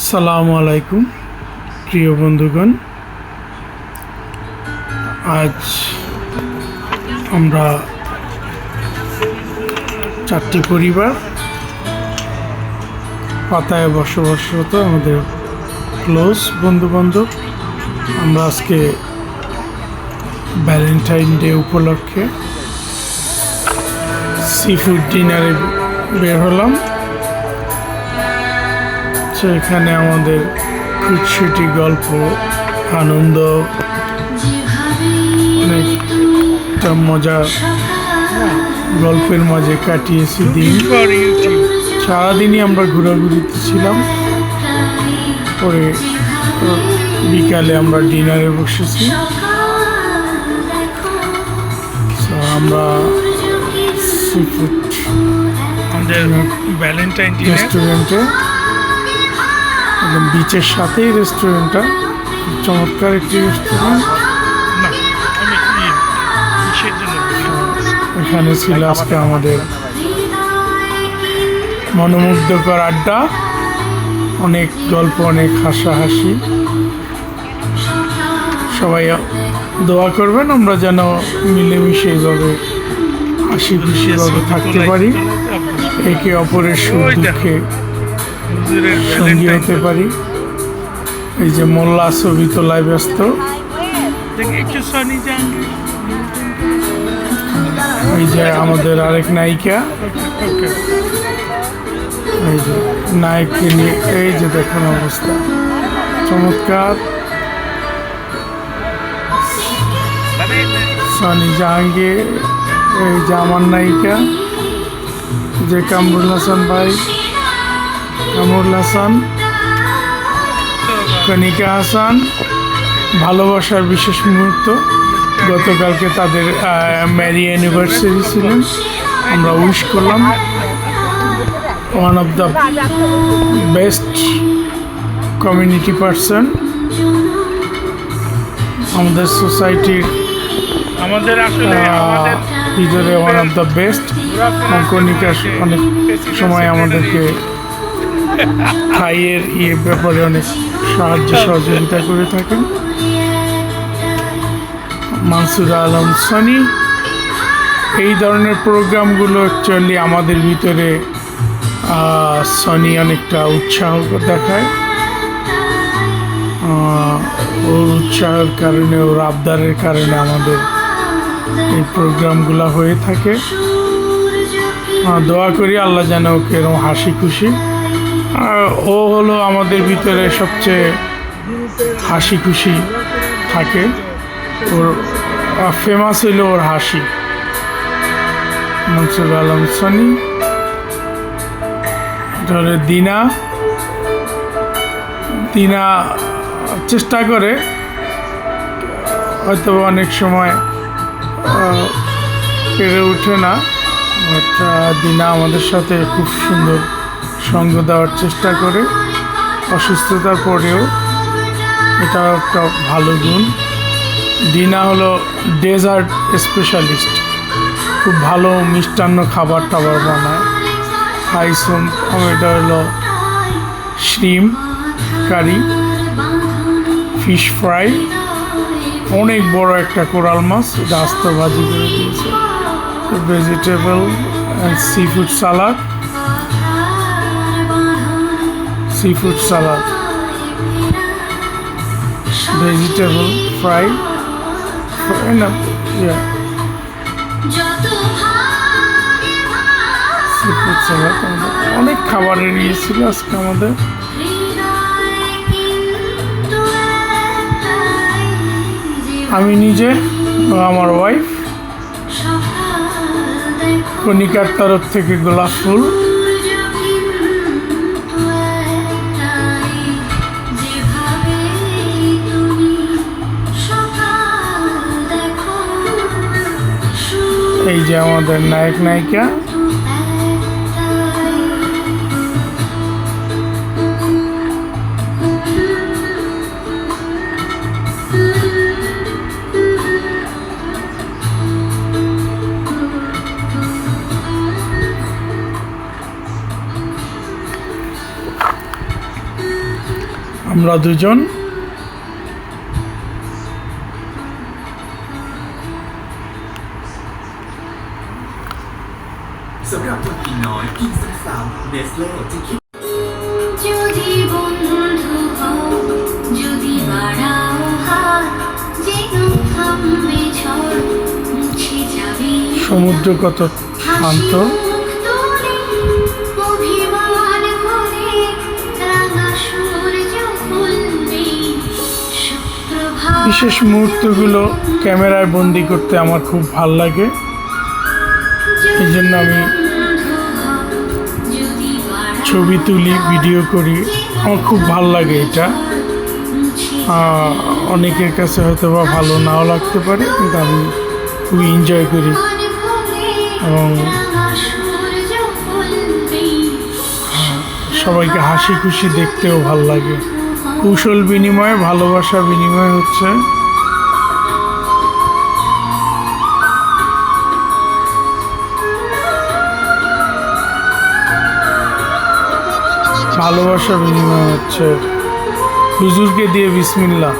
আসসালামু আলাইকুম, প্রিয় বন্ধুগণ। আজ আমরা চারটি পরিবার পাতায় বসবাসরত আমাদের ক্লোজ বন্ধুবান্ধব। আমরা আজকে ভ্যালেন্টাইন ডে উপলক্ষে সি ফুড ডিনারে বের হলাম। তো এখানে আমাদের খুঁটসুটি গল্প আনন্দ অনেকটা মজা গল্পের মাঝে কাটিয়েছি দিন। সারাদিনই আমরা ঘোরাঘুরিতে ছিলাম। পরে বিকালে আমরা ডিনারে বসেছি। আমরা আমাদের ভ্যালেন্টাইন রেস্টুরেন্টে একদম বিচের সাথেই রেস্টুরেন্টটা চমৎকার একটি রেস্টুরেন্ট? এখানে ছিল আজকে আমাদের মনোমুগ্ধকর আড্ডা। অনেক গল্প অনেক হাসাহাসি। সবাই দোয়া করবেন আমরা যেন মিলেমিশে এইভাবে হাসি খুশিভাবে থাকতে পারি একে অপরের সুখ দুঃখে সঙ্গী হতে পারি। এই যে মোল্লা ছবি তোলায় ব্যস্ত এই যে আমাদের আরেক নায়িকা। এই যে নায়ককে নিয়ে, এই যে দেখুন অবস্থা। চমৎকার। সনি জাহাঙ্গীর, এই যে আমার নায়িকা। যে কামরুল হাসান ভাই। কামরুল হাসান কনিকা হাসান ভালোবাসার বিশেষ মুহূর্ত। গতকালকে তাদের ম্যারি অ্যানিভার্সারি ছিলেন আমরা উইশ করলাম। One of the best community person আমাদের সোসাইটির আমাদের আসলে ভিতরে ওয়ান অফ দ্য বেস্ট কনিকা অনেক সময় আমাদেরকে খাইয়ের ইয়ে ব্যাপারে অনেক সাহায্য সহযোগিতা করে থাকেন। মানসুর আলম সনি, এই ধরনের প্রোগ্রামগুলো অ্যাকচুয়ালি আমাদের ভিতরে সনি অনেকটা উৎসাহ দেখায়। ওর উৎসাহের কারণে, ওর আবদারের কারণে আমাদের এই প্রোগ্রামগুলো হয়ে থাকে। দোয়া করি আল্লাহ যেন ওকে এরকম হাসি খুশি আর ও হলো আমাদের ভিতরে সবচেয়ে হাসি খুশি থাকে। ওর ফেমাস হইল ওর হাসি। মনসুর আলম সনি, ধরে দিনা। দিনা চেষ্টা করে, হয়তো অনেক সময় পেরে ওঠে না। দিনা আমাদের সাথে খুব সুন্দর সঙ্গ দেওয়ার চেষ্টা করে। অসুস্থতার পরেও এটা একটা ভালো গুণ। ডিনা হলো ডেজার্ট স্পেশালিস্ট। খুব ভালো মিষ্টান্ন খাবার টাবার বানায়। হাইসুম এটা হলো শ্রিম কারি, ফিশ ফ্রাই, অনেক বড় একটা কোরাল মাছ, এটা আস্ত ভাজি করে দিয়েছে। Vegetable and sea food salad sea food salad vegetable fry না yeah. সি ফুড সালাড অনেক খাবারের ইয়ে ছিল আজকে আমাদের। আমি নিজে আমার ওয়াইফ কণিকার তরফ থেকে গোলাপ ফুল। এই যে আমাদের নায়ক নায়িকা। আমরা দুজন নেসলে সমুদ্র কত শান্ত বিশেষ মুহূর্তগুলো ক্যামেরায় বন্দি করতে আমার খুব ভালো লাগে। এই জন্য আমি ছবি তুলি ভিডিও করি। আমার খুব ভালো লাগে এটা। অনেকের কাছে হয়তো বা ভালো নাও লাগতে পারে, কিন্তু আমি খুবই এনজয় করি। এবং সবাইকে হাসি খুশি দেখতেও ভালো লাগে। কৌশল বিনিময়ে ভালোবাসা বিনিময় হচ্ছে। ভালোবাসা বিনিময় হচ্ছে। হুজুরকে দিয়ে বিসমিল্লা